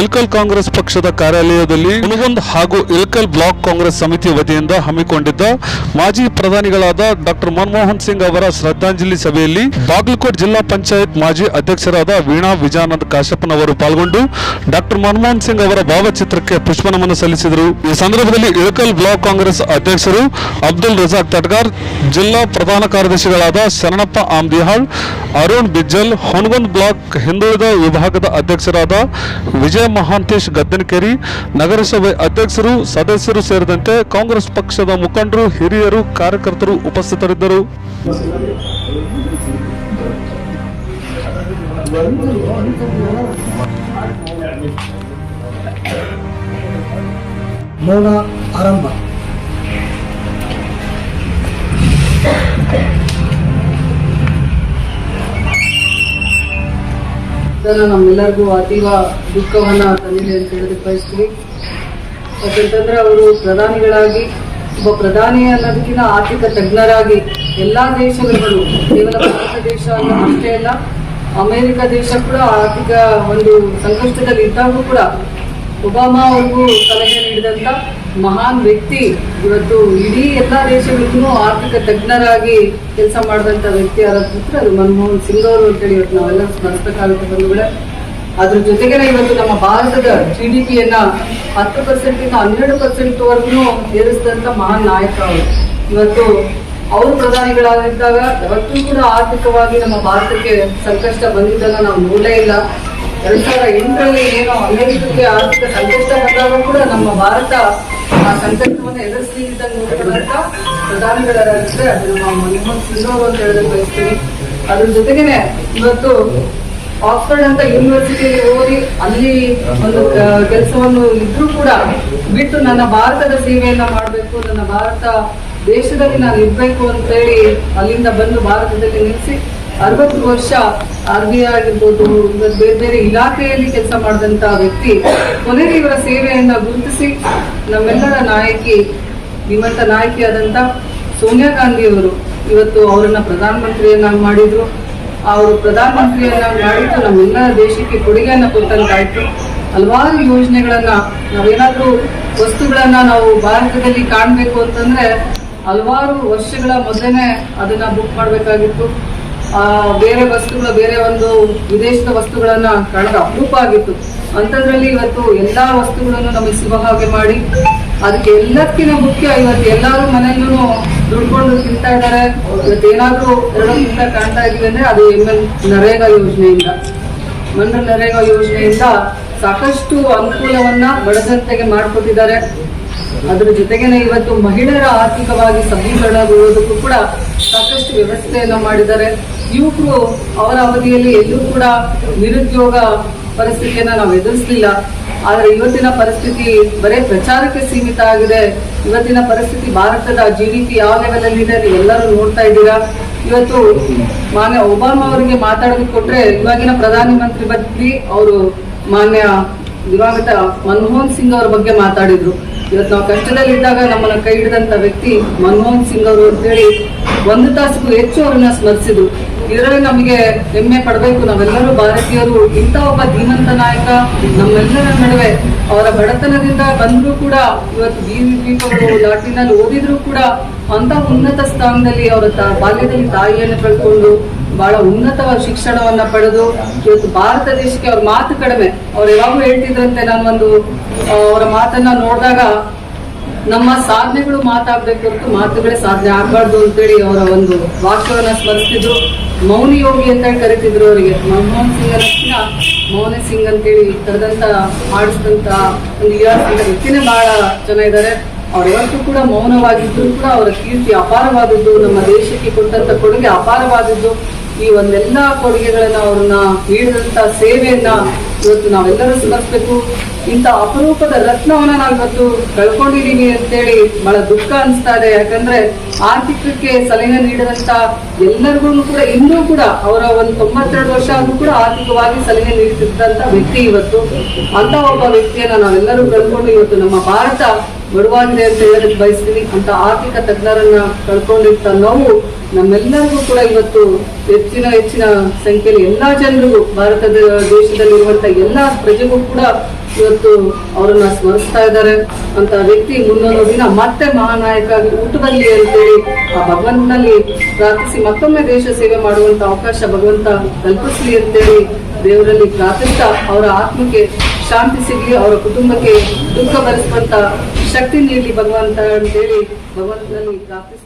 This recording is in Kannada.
ಇಲ್ಕಲ್ ಕಾಂಗ್ರೆಸ್ ಪಕ್ಷದ ಕಾರ್ಯಾಲಯದಲ್ಲಿ ಹುನಗುಂದ್ ಹಾಗೂ ಇಲ್ಕಲ್ ಬ್ಲಾಕ್ ಕಾಂಗ್ರೆಸ್ ಸಮಿತಿ ವತಿಯಿಂದ ಹಮ್ಮಿಕೊಂಡಿದ್ದ ಮಾಜಿ ಪ್ರಧಾನಿಗಳಾದ ಡಾಕ್ಟರ್ ಮನಮೋಹನ್ ಸಿಂಗ್ ಅವರ ಶ್ರದ್ಧಾಂಜಲಿ ಸಭೆಯಲ್ಲಿ ಬಾಗಲಕೋಟ್ ಜಿಲ್ಲಾ ಪಂಚಾಯತ್ ಮಾಜಿ ಅಧ್ಯಕ್ಷರಾದ ವೀಣಾ ವಿಜಯಾನಂದ್ ಕಾಶಪ್ಪನವರು ಪಾಲ್ಗೊಂಡು ಡಾಕ್ಟರ್ ಮನಮೋಹನ್ ಸಿಂಗ್ ಅವರ ಭಾವಚಿತ್ರಕ್ಕೆ ಪುಷ್ಪನಮನ ಸಲ್ಲಿಸಿದರು. ಈ ಸಂದರ್ಭದಲ್ಲಿ ಇಳಕಲ್ ಬ್ಲಾಕ್ ಕಾಂಗ್ರೆಸ್ ಅಧ್ಯಕ್ಷರು ಅಬ್ದುಲ್ ರಜಾಕ್ ತಟ್ಗಾರ್, ಜಿಲ್ಲಾ ಪ್ರಧಾನ ಕಾರ್ಯದರ್ಶಿಗಳಾದ ಶರಣಪ್ಪ ಆಮ್ದಿಹಾಳ್, ಅರುಣ್ ಬಿಜ್ಜಲ್ ಹೊನಗುಂದ್ ಬ್ಲಾಕ್ ಹಿಂದುಳಿದ ವಿಭಾಗದ ಅಧ್ಯಕ್ಷರಾದ ವಿಜಯ ಮಹಾಂತೇಶ್ ಗದ್ದನಕೇರಿ ನಗರಸಭೆ ಅಧ್ಯಕ್ಷರು ಸದಸ್ಯರು ಸೇರಿದಂತೆ ಕಾಂಗ್ರೆಸ್ ಪಕ್ಷದ ಮುಖಂಡರು ಹಿರಿಯರು ಕಾರ್ಯಕರ್ತರು ಉಪಸ್ಥಿತರಿದ್ದರು. ಆರಂಭ. ಇದನ್ನು ನಮ್ಮೆಲ್ಲರಿಗೂ ಅತೀವ ದುಃಖವನ್ನ ತಂದಿದೆ ಅಂತ ಹೇಳಿ ಬಯಸ್ತೀವಿ. ಯಾಕಂತಂದ್ರೆ ಅವರು ಪ್ರಧಾನಿಗಳಾಗಿ, ಒಬ್ಬ ಪ್ರಧಾನಿ ಅನ್ನೋದಕ್ಕಿಂತ ಆರ್ಥಿಕ ತಜ್ಞರಾಗಿ ಎಲ್ಲಾ ದೇಶಗಳು ಕೇವಲ ಭಾರತ ದೇಶ ಅಷ್ಟೇ ಅಲ್ಲ, ಅಮೆರಿಕ ದೇಶ ಕೂಡ ಆರ್ಥಿಕ ಒಂದು ಸಂಕಷ್ಟದಲ್ಲಿ ಇದ್ದಾಗೂ ಕೂಡ ಒಬಾಮಾ ಅವರು ಸಲಹೆ ನೀಡಿದಂತ ಮಹಾನ್ ವ್ಯಕ್ತಿ. ಇವತ್ತು ಇಡೀ ಎಲ್ಲಾ ದೇಶಗಳಿಗೂ ಆರ್ಥಿಕ ತಜ್ಞರಾಗಿ ಕೆಲಸ ಮಾಡಿದಂತ ವ್ಯಕ್ತಿ ಪುತ್ರ ಅದು ಮನಮೋಹನ್ ಸಿಂಗ್ ಅವರು ಅಂತೇಳಿ ಇವತ್ತು ನಾವೆಲ್ಲ ಸ್ಮರಿಸಬೇಕಾಗುತ್ತೆ ಬಂಧುಗಳೇ. ಅದ್ರ ಜೊತೆಗೆ ಇವತ್ತು ನಮ್ಮ ಭಾರತದ ಜಿ ಡಿ ಪಿಯನ್ನ ಹತ್ತು ಪರ್ಸೆಂಟ್ ಇಂದ ಹನ್ನೆರಡು ಪರ್ಸೆಂಟ್ ವರೆಗೂ ಏರಿಸಿದಂತ ಮಹಾನ್ ನಾಯಕ ಅವರು. ಇವತ್ತು ಅವರು ಪ್ರಧಾನಿಗಳಾಗಿದ್ದಾಗ ಯಾವತ್ತೂ ಕೂಡ ಆರ್ಥಿಕವಾಗಿ ನಮ್ಮ ಭಾರತಕ್ಕೆ ಸಂಕಷ್ಟ ಬಂದಿದ್ದನ್ನ ನಾವು ನೋಡಲೇ ಇಲ್ಲ. ಎರಡ್ ಸಾವಿರದ ಎಂಟರಲ್ಲಿ ಏನೋ ಅಮೆರಿಕಕ್ಕೆ ಆರ್ಥಿಕ ಸಂಕಷ್ಟ ಬಂದಾಗ ಕೂಡ ನಮ್ಮ ಭಾರತ ಆ ಸಂಕಷ್ಟವನ್ನು ಅಂತ ನೋಡ್ಕೊಂಡಂತ ಪ್ರಧಾನಿಗಳಾಗಿದ್ರೆ ಅದು ನಮ್ಮ ಮನಮೋಹನ್ ಸಿಂಗ್ ಅವರು ಅಂತ ಹೇಳೋದಕ್ಕೆ ಬಯಸ್ತೀನಿ. ಅದ್ರ ಜೊತೆಗೇನೆ ಇವತ್ತು ಆಕ್ಸ್ಫರ್ಡ್ ಅಂತ ಯೂನಿವರ್ಸಿಟಿಯಲ್ಲಿ ಓದಿ ಅಲ್ಲಿ ಒಂದು ಕೆಲಸವನ್ನು ಇದ್ರೂ ಕೂಡ ಬಿಟ್ಟು ನನ್ನ ಭಾರತದ ಸೇವೆಯನ್ನ ಮಾಡಬೇಕು, ನನ್ನ ಭಾರತ ದೇಶದಲ್ಲಿ ನಾನು ಇರಬೇಕು ಅಂತ ಹೇಳಿ ಅಲ್ಲಿಂದ ಬಂದು ಭಾರತದಲ್ಲಿ ನಿಲ್ಲಿಸಿ ಅರವತ್ತು ವರ್ಷ ಆರ್ ಬಿ ಐ ಆಗಿರ್ಬೋದು ಬೇರೆ ಬೇರೆ ಇಲಾಖೆಯಲ್ಲಿ ಕೆಲಸ ಮಾಡಿದಂತಹ ವ್ಯಕ್ತಿ, ಕೊನೆಗೆ ಇವರ ಸೇವೆಯನ್ನ ಗುರುತಿಸಿ ನಮ್ಮೆಲ್ಲರ ನಾಯಕಿ ಧೀಮಂತ ನಾಯಕಿಯಾದಂತ ಸೋನಿಯಾ ಗಾಂಧಿ ಅವರು ಇವತ್ತು ಅವರನ್ನ ಪ್ರಧಾನಮಂತ್ರಿಯನ್ನಾಗಿ ಮಾಡಿದ್ರು. ಅವರು ಪ್ರಧಾನಮಂತ್ರಿಯನ್ನಾಗಿ ಮಾಡಿದ್ದು ನಮ್ಮೆಲ್ಲ ದೇಶಕ್ಕೆ ಕೊಡುಗೆಯನ್ನ ಕೊಟ್ಟಂತಾಯ್ತು. ಹಲವಾರು ಯೋಜನೆಗಳನ್ನ ನಾವೇನಾದ್ರೂ ವಸ್ತುಗಳನ್ನ ನಾವು ಭಾರತದಲ್ಲಿ ಕಾಣಬೇಕು ಅಂತಂದ್ರೆ ಹಲವಾರು ವರ್ಷಗಳ ಮೊದಲೇನೆ ಅದನ್ನ ಬುಕ್ ಮಾಡ್ಬೇಕಾಗಿತ್ತು. ಬೇರೆ ವಸ್ತುಗಳ, ಬೇರೆ ಒಂದು ವಿದೇಶದ ವಸ್ತುಗಳನ್ನ ಕಳೆದ ಅಪರೂಪ ಆಗಿತ್ತು ಅಂಥದ್ರಲ್ಲಿ ಇವತ್ತು ಎಲ್ಲಾ ವಸ್ತುಗಳನ್ನು ನಮಗೆ ಸಿಗುವ ಹಾಗೆ ಮಾಡಿ, ಅದಕ್ಕೆ ಎಲ್ಲಕ್ಕಿನ ಮುಖ್ಯ ಇವತ್ತು ಎಲ್ಲಾರು ಮನೆಯಲ್ಲೂ ದುಡ್ಕೊಂಡು ತಿಂತಾ ಇದ್ದಾರೆ. ಇವತ್ತು ಏನಾದರೂ ಎರಡಕ್ಕಿಂತ ಕಾಣ್ತಾ ಇದೀವಿ ಅಂದ್ರೆ ಅದು ಎಂ ಎಲ್ ನರೇಗಾ ಯೋಜನೆಯಿಂದ. ಮಂಡ ನರೇಗಾ ಯೋಜನೆಯಿಂದ ಸಾಕಷ್ಟು ಅನುಕೂಲವನ್ನ ಬಡಜನತೆಗೆ ಮಾಡಿಕೊಟ್ಟಿದ್ದಾರೆ. ಅದರ ಜೊತೆಗೇನೆ ಇವತ್ತು ಮಹಿಳೆಯರ ಆರ್ಥಿಕವಾಗಿ ಸಬಲೀಕರಣಗೊಳ್ಳೋದಕ್ಕೂ ಕೂಡ ಸಾಕಷ್ಟು ವ್ಯವಸ್ಥೆಯನ್ನು ಮಾಡಿದ್ದಾರೆ. ಯುವಕರು ಅವರ ಅವಧಿಯಲ್ಲಿ ಎಲ್ಲೂ ಕೂಡ ನಿರುದ್ಯೋಗ ಪರಿಸ್ಥಿತಿಯನ್ನ ನಾವು ಎದುರಿಸಲಿಲ್ಲ. ಆದ್ರೆ ಇವತ್ತಿನ ಪರಿಸ್ಥಿತಿ ಬರೀ ಪ್ರಚಾರಕ್ಕೆ ಸೀಮಿತ ಆಗಿದೆ. ಇವತ್ತಿನ ಪರಿಸ್ಥಿತಿ ಭಾರತದ ಜಿ ಡಿ ಪಿ ಯಾವ ಲೆವೆಲ್ ಇದೆ ಎಲ್ಲರೂ ನೋಡ್ತಾ ಇದ್ದೀರಾ? ಇವತ್ತು ಮಾನ್ಯ ಒಬಾಮಾ ಅವರಿಗೆ ಮಾತಾಡೋದಕ್ಕೆ ಕೊಟ್ರೆ ಇವಾಗಿನ ಪ್ರಧಾನಿ ಮಂತ್ರಿ ಬಗ್ಗೆ ಅವರು ಮಾನ್ಯ ದಿವಂಗತ ಮನಮೋಹನ್ ಸಿಂಗ್ ಅವರ ಬಗ್ಗೆ ಮಾತಾಡಿದ್ರು. ಇವತ್ತು ನಾವು ಕಷ್ಟದಲ್ಲಿದ್ದಾಗ ನಮ್ಮನ್ನ ಕೈ ಹಿಡಿದಂತ ವ್ಯಕ್ತಿ ಮನಮೋಹನ್ ಸಿಂಗ್ ಅವರು ಅಂತೇಳಿ ಒಂದು ತಾಸಿಗೂ ಹೆಚ್ಚು ಅವರನ್ನ ಸ್ಮರಿಸಿದ್ರು. ಇದರಲ್ಲಿ ನಮಗೆ ಹೆಮ್ಮೆ ಪಡಬೇಕು. ನಾವೆಲ್ಲರೂ ಭಾರತೀಯರು, ಇಂಥ ಒಬ್ಬ ಧೀಮಂತ ನಾಯಕ ನಮ್ಮೆಲ್ಲರ ನಡುವೆ ಅವರ ಬಡತನದಿಂದ ಬಂದರೂ ಕೂಡ, ಇವತ್ತು ದೀಪಗಳು ಲಾಟಿನಲ್ಲಿ ಓದಿದ್ರು ಕೂಡ ಅಂತ ಉನ್ನತ ಸ್ಥಾನದಲ್ಲಿ ಅವರ ಬಾಲ್ಯದಲ್ಲಿ ತಾಯಿಯನ್ನು ಕಳ್ಕೊಂಡು ಬಹಳ ಉನ್ನತವಾದ ಶಿಕ್ಷಣವನ್ನ ಪಡೆದು, ಇವತ್ತು ಭಾರತ ದೇಶಕ್ಕೆ ಅವ್ರ ಮಾತು ಕಡಿಮೆ. ಅವ್ರು ಯಾವಾಗೂ ಹೇಳ್ತಿದ್ರಂತೆ, ನಾನು ಒಂದು ಅವರ ಮಾತನ್ನ ನೋಡಿದಾಗ ನಮ್ಮ ಸಾಧನೆಗಳು ಮಾತಾಡ್ಬೇಕು ಅಂತ ಮಾತುಗಳೇ ಸಾಧನೆ ಆಗ್ಬಾರ್ದು ಅಂತೇಳಿ ಅವರ ಒಂದು ವಾಕ್ಯವನ್ನ ಸ್ಮರಿಸ್ತಿದ್ರು. ಮೌನಿ ಯೋಗಿ ಅಂತ ಕರಿತಿದ್ರು ಅವರಿಗೆ. ಮನಮೋಹನ್ ಸಿಂಗ್ ಅನ್ನೋದಕ್ಕಿಂತ ಮೌನ ಸಿಂಗ್ ಅಂತೇಳಿ ಕರೆದಂತ ಮಾಡಿಸಿದಂತ ಒಂದು ಇತಿಹಾಸ ವ್ಯಕ್ತಿನೇ ಬಹಳ ಚೆನ್ನಾಗಿದ್ದಾರೆ ಅವ್ರು ಯಾವತ್ತೂ ಕೂಡ ಮೌನವಾಗಿದ್ದರೂ ಕೂಡ ಅವರ ಕೀರ್ತಿ ಅಪಾರವಾದದ್ದು, ನಮ್ಮ ದೇಶಕ್ಕೆ ಕೊಟ್ಟಂತ ಕೊಡುಗೆ ಅಪಾರವಾದದ್ದು. ಈ ಒಂದೆಲ್ಲ ಕೊಡುಗೆಗಳನ್ನ ಅವ್ರನ್ನ ನೀಡಿದಂತ ಸೇವೆಯನ್ನ ಇವತ್ತು ನಾವೆಲ್ಲರೂ ಸ್ಮರಿಸ್ಬೇಕು ಇಂಥ ಅಪರೂಪದ ರತ್ನವನ್ನ ನಾವು ಇವತ್ತು ಕಳ್ಕೊಂಡಿದ್ದೀನಿ ಅಂತೇಳಿ ಬಹಳ ದುಃಖ ಅನಿಸ್ತಾ ಇದೆ. ಯಾಕಂದ್ರೆ ಆರ್ಥಿಕಕ್ಕೆ ಸಲಹೆ ನೀಡಿದಂತ ಎಲ್ಲರಿಗೂ ಕೂಡ, ಇನ್ನೂ ಕೂಡ ಅವರ ಒಂದು ತೊಂಬತ್ತೆರಡು ವರ್ಷ ಆದ್ರೂ ಕೂಡ ಆರ್ಥಿಕವಾಗಿ ಸಲಹೆ ನೀಡುತ್ತಿದ್ದಂತ ವ್ಯಕ್ತಿ ಇವತ್ತು. ಅಂತ ಒಬ್ಬ ವ್ಯಕ್ತಿಯನ್ನ ನಾವೆಲ್ಲರೂ ಕಳ್ಕೊಂಡು ಇವತ್ತು ನಮ್ಮ ಭಾರತ ಬಡವಾಗಿದೆ ಅಂತ ಹೇಳಕ್ ಬಯಸ್ತೀನಿ. ಅಂತ ಆರ್ಥಿಕ ತಜ್ಞರನ್ನ ಕಳ್ಕೊಂಡಿರ್ತ ನಾವು, ನಮ್ಮೆಲ್ಲರಿಗೂ ಕೂಡ ಇವತ್ತು ಹೆಚ್ಚಿನ ಹೆಚ್ಚಿನ ಸಂಖ್ಯೆಯಲ್ಲಿ ಎಲ್ಲಾ ಜನರಿಗೂ, ಭಾರತದ ದೇಶದಲ್ಲಿರುವಂತ ಎಲ್ಲಾ ಪ್ರಜೆಗೂ ಕೂಡ ಇವತ್ತು ಅವರನ್ನ ಸ್ಮರಿಸ್ತಾ ಇದ್ದಾರೆ. ಅಂತ ವ್ಯಕ್ತಿ ಮುಂದೊಂದು ದಿನ ಮತ್ತೆ ಮಹಾನಾಯಕ ಊಟದಲ್ಲಿ ಅಂತೇಳಿ ಆ ಭಗವಂತನಲ್ಲಿ ಪ್ರಾರ್ಥಿಸಿ ಮತ್ತೊಮ್ಮೆ ದೇಶ ಸೇವೆ ಮಾಡುವಂತ ಅವಕಾಶ ಭಗವಂತ ಕಲ್ಪಿಸಲಿ ಅಂತೇಳಿ ದೇವರಲ್ಲಿ ಪ್ರಾರ್ಥಿಸ್ತಾ ಅವರ ಆತ್ಮಕ್ಕೆ ಶಾಂತಿ ಸಿಗಲಿ ಅವರ ಕುಟುಂಬಕ್ಕೆ ದುಃಖ ಭರಿಸುವಂತ ಶಕ್ತಿ ನೀಡಲಿ ಭಗವಂತ ಅಂತೇಳಿ ಭಗವಂತನಲ್ಲಿ ಪ್ರಾರ್ಥಿಸ್ತೀನಿ